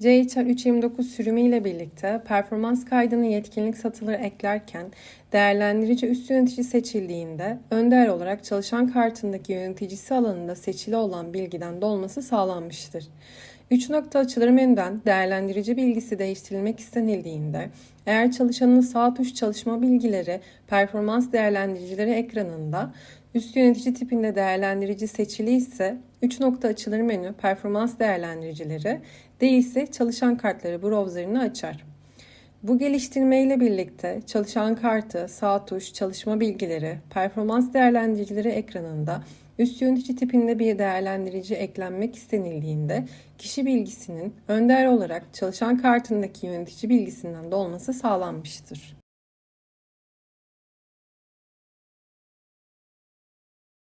CHR 329 sürümü ile birlikte performans kaydını yetkinlik satırları eklerken değerlendirici üst yönetici seçildiğinde önder olarak çalışan kartındaki yöneticisi alanında seçili olan bilgiden dolması sağlanmıştır. 3 nokta açılır menüden değerlendirici bilgisi değiştirilmek istenildiğinde eğer çalışanın sağ tuş çalışma bilgileri performans değerlendiricileri ekranında üst yönetici tipinde değerlendirici seçili ise 3 nokta açılır menü performans değerlendiricileri değilse çalışan kartları browserını açar. Bu geliştirme ile birlikte çalışan kartı, sağ tuş, çalışma bilgileri, performans değerlendiricileri ekranında üst yönetici tipinde bir değerlendirici eklenmek istenildiğinde kişi bilgisinin önder olarak çalışan kartındaki yönetici bilgisinden dolması sağlanmıştır.